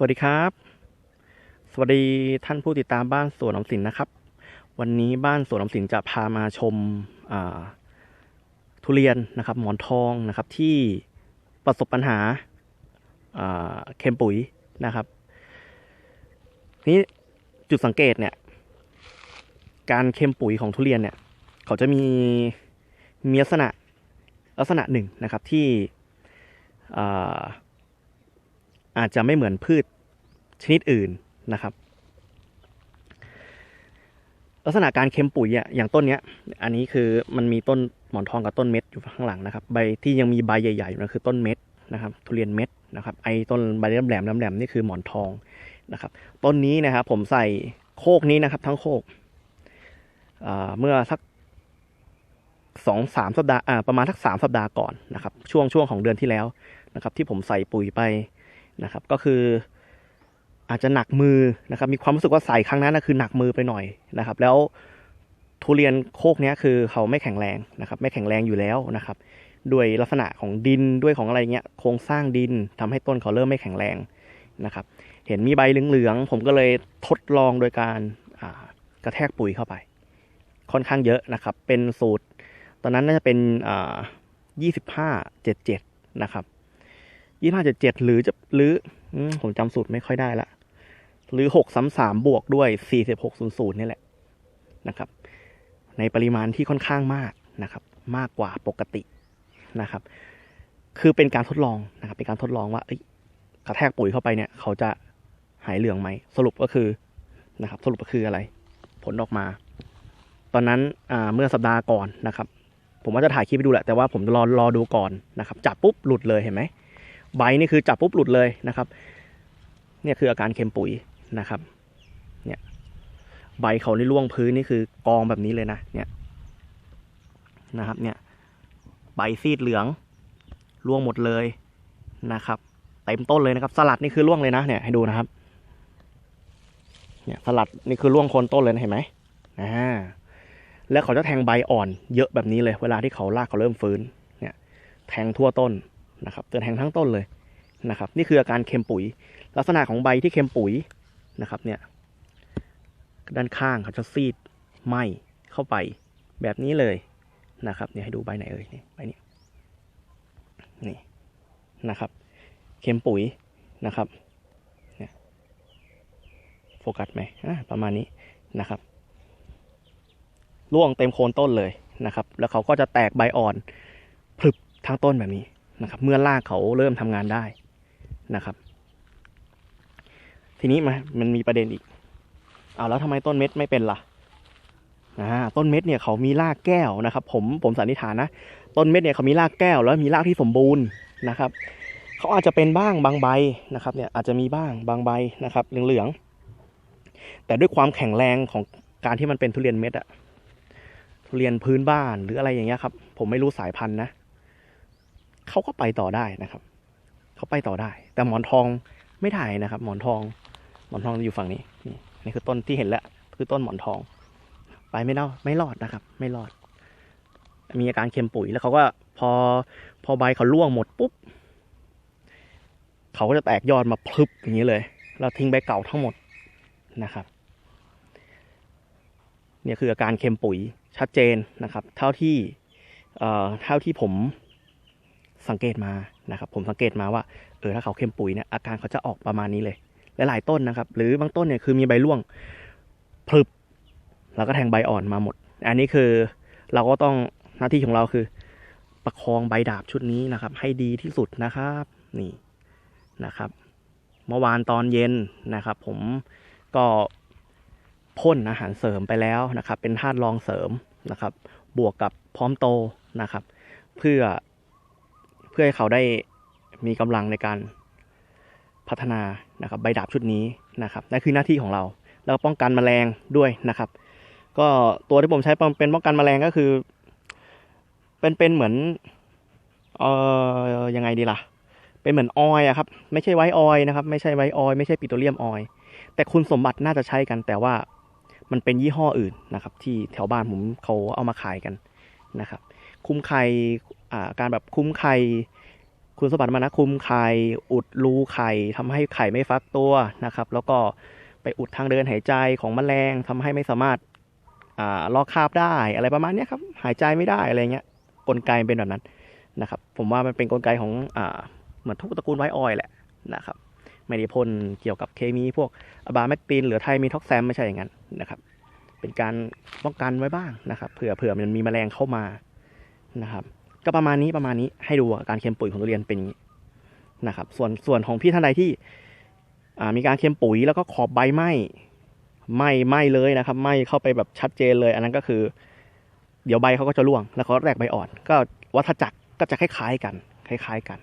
สวัสดีครับ สวัสดีท่านผู้ติดตามบ้านสวนออมสินนะครับ วันนี้บ้านสวนออมสินจะพามาชมาทุเรียนนะครับ หมอนทองนะครับที่ประสบปัญหาอ่าเค็มปุ๋ยนะครับนี่จุดสังเกตเนี่ย การเค็มปุ๋ยของทุเรียนเนี่ย เขาจะมีมีลักษณะลักษณะหนึ่งนะครับที่ อาจจะไม่เหมือนพืชชนิดอื่นนะครับ ลักษณะการเค็มปุ๋ยอะอย่างต้นเนี้ย อันนี้คือมันมีต้นหมอนทองกับต้นเม็ดอยู่ข้างหลังนะครับ ใบที่ยังมีใบใหญ่ๆอยู่นะคือต้นเม็ดนะครับ ทุเรียนเม็ดนะครับ ไอ้ต้นใบแหลมๆแหลมๆนี่คือหมอนทองนะครับ ต้นนี้นะครับ ผมใส่โคกนี้นะครับ ทั้งโคกเมื่อสักสองสามสัปดาห์อ่าประมาณสักสามสัปดาห์ก่อนนะครับ ช่วงช่วงของเดือนที่แล้วนะครับ ที่ผมใส่ปุ๋ยไป นะครับ ก็คืออาจจะหนักมือนะครับ มีความรู้สึกว่าใส่ครั้งนั้นนะคือหนักมือไปหน่อยนะครับ แล้วทุเรียนโคกเนี้ยคือเขาไม่แข็งแรงนะครับ ไม่แข็งแรงอยู่แล้วนะครับ ด้วยลักษณะของดินด้วยของอะไรเงี้ยโครงสร้างดินทำให้ต้นเขาเริ่มไม่แข็งแรงนะครับ เห็นมีใบเหลืองๆผมก็เลยทดลองโดยการกระแทกปุ๋ยเข้าไป ค่อนข้างเยอะนะครับ เป็นสูตร ตอนนั้นน่าจะเป็นยี่สิบห้าเจ็ดเจ็ดนะครับ ยี่ห้าเจ็ดเจ็ดหรือจะหรืออืมผมจำสูตรไม่ค่อยได้ละ หรือหกสามสามบวกด้วยสี่สิบหกศูนย์ศูนย์นี่แหละนะครับ ในปริมาณที่ค่อนข้างมากนะครับ มากกว่าปกตินะครับ คือเป็นการทดลองนะครับ เป็นการทดลองว่าเอ้กระแทกปุ๋ยเข้าไปเนี่ย เขาจะหายเหลืองไหมสรุปก็คือนะครับ สรุปก็คืออะไร ผลออกมา ตอนนั้นเมื่อสัปดาห์ก่อนนะครับ ผมว่าจะถ่ายคลิปไปดูแหละแต่ว่าผมรอรอดูก่อนนะครับ จับปุ๊บหลุดเลยเห็นไหม ใบนี่คือจับปุ๊บหลุดเลยนะครับ เนี่ยคืออาการเค็มปุ๋ยนะครับ เนี่ยใบเขานี่ร่วงพื้นนี่คือกองแบบนี้เลยนะ เนี่ยนะครับ เนี่ย ใบซีดเหลืองร่วงหมดเลยนะครับเต็มต้นเลยนะครับ สลัดนี่คือร่วงเลยนะ เนี่ยให้ดูนะครับ เนี่ยสลัดนี่คือร่วงโคนต้นเลยนะเห็นไหมอ่าแล้วเขาจะแทงใบอ่อนเยอะแบบนี้เลย เวลาที่เขาลากเขาเริ่มฟื้น เนี่ย แทงทั่วต้น นะครับจะแทงทั้งต้นเลยนะครับนี่คืออาการเค็มปุ๋ย ลักษณะของใบที่เค็มปุ๋ยนะครับเนี่ยด้านข้างเขาจะซีดไหมเข้าไปแบบนี้เลยนะครับเนี่ยให้ดูใบไหนเอ่ยนี่ใบนี้นี่นะครับเค็มปุ๋ยนะครับเนี่ยโฟกัสไหมอ่าประมาณนี้นะครับร่วงเต็มโคนต้นเลยนะครับ แล้วเขาก็จะแตกใบอ่อนพลึบทั้งต้นแบบนี้ นะครับ เมื่อรากเขาเริ่มทำงานได้นะครับ ทีนี้มามันมีประเด็นอีกเอาแล้วทำไมต้นเม็ดไม่เป็นล่ะอ่าต้นเม็ดเนี่ยเขามีรากแก้วนะครับ ผมผมสันนิษฐานนะต้นเม็ดเนี่ยเขามีรากแก้ว แล้วมีรากที่สมบูรณ์นะครับเขาอาจจะเป็นบ้างบางใบนะครับ เนี่ยอาจจะมีบ้างบางใบนะครับเหลืองๆแต่ด้วยความแข็งแรงของการที่มันเป็นทุเรียนเม็ดอะทุเรียนพื้นบ้านหรืออะไรอย่างเงี้ยครับ ผมไม่รู้สายพันธุ์นะ เขาก็ไปต่อได้นะครับ เขาไปต่อได้ แต่หมอนทองไม่ได้นะครับ หมอนทอง หมอนทองอยู่ฝั่งนี้นี่นี่คือต้นที่เห็นแล้วคือต้นหมอนทอง ไปไม่ได้ไม่รอดนะครับ ไม่รอด มีอาการเค็มปุ๋ยแล้วเขาก็พอพอใบเขาร่วงหมดปุ๊บเขาก็จะแตกยอดมาพลึบอย่างนี้เลยแล้วทิ้งใบเก่าทั้งหมดนะครับ เนี่ยคืออาการเค็มปุ๋ยชัดเจนนะครับ เท่าที่เอ่อเท่าที่ผม สังเกตมานะครับผมสังเกตมาว่าเออถ้าเขาเค็มปุ๋ยเนี่ยอาการเขาจะออกประมาณนี้เลยหลายๆต้นนะครับ หรือบางต้นเนี่ยคือมีใบร่วงพลึบแล้วก็แทงใบอ่อนมาหมด อันนี้คือเราก็ต้องหน้าที่ของเราคือ ประคองใบดาบชุดนี้นะครับ ให้ดีที่สุดนะครับนี่นะครับ เมื่อวานตอนเย็นนะครับ ผมก็พ่นอาหารเสริมไปแล้วนะครับ เป็นธาตุรองเสริมนะครับ บวกกับพร้อมโตนะครับ เพื่อ พื่อให้เขาได้มีกำลังในการพัฒนานะครับใบดาบชุดนี้นะครับนั่นคือหน้าที่ของเรา แล้วก็ป้องกันแมลงด้วยนะครับ ก็ตัวที่ผมใช้เป็นป้องกันแมลงก็คือ เป็นเป็นเหมือนเอ่อยังไงดีล่ะ เป็นเหมือนออยอะครับ ไม่ใช่ไวออยนะครับ ไม่ใช่ไวออยไม่ใช่ปิโตรเลียมออยแต่คุณสมบัติน่าจะใช้กัน แต่ว่ามันเป็นยี่ห้ออื่นนะครับ ที่แถวบ้านผมเขาเอามาขายกันนะครับ คุ้มไข่การแบบคุ้มไข่คุณสมบัติมานะคุมไข่อุดรูไข่ทำให้ไข่ไม่ฟักตัวนะครับ แล้วก็ไปอุดทางเดินหายใจของแมลงทำให้ไม่สามารถอลอกคาบได้อะไรประมาณนี้ครับหายใจไม่ได้อะไรเงี้ยกลไกเป็นแบบนั้นนะครับผมว่ามันเป็นกลไกของอเหมือนทุกตระกูลไวออยแหละนะครับไม่ได้พ่นเกี่ยวกับเคมีพวกอะบาแมกตินหรือไทมีท็อกแซมไม่ใช่อย่างนั้นนะครับเป็นการป้องกันไว้บ้างนะครับเผื่อเผื่อมันมีแมลงเข้ามา นะครับ ก็ประมาณนี้ประมาณนี้ให้ดูการเค็มปุ๋ยของทุเรียนเป็นอย่างนี้นะครับ ส่วนส่วนของพี่ท่านใดที่มีการเค็มปุ๋ยแล้วก็ขอบใบไหมไหมไหมเลยนะครับไหมเข้าไปแบบชัดเจนเลย อันนั้นก็คือ เดี๋ยวใบเขาก็จะร่วงแล้วเขาแตกใบอ่อน ก็วัฏจักรก็จะคล้ายๆกัน คล้าย ๆ กัน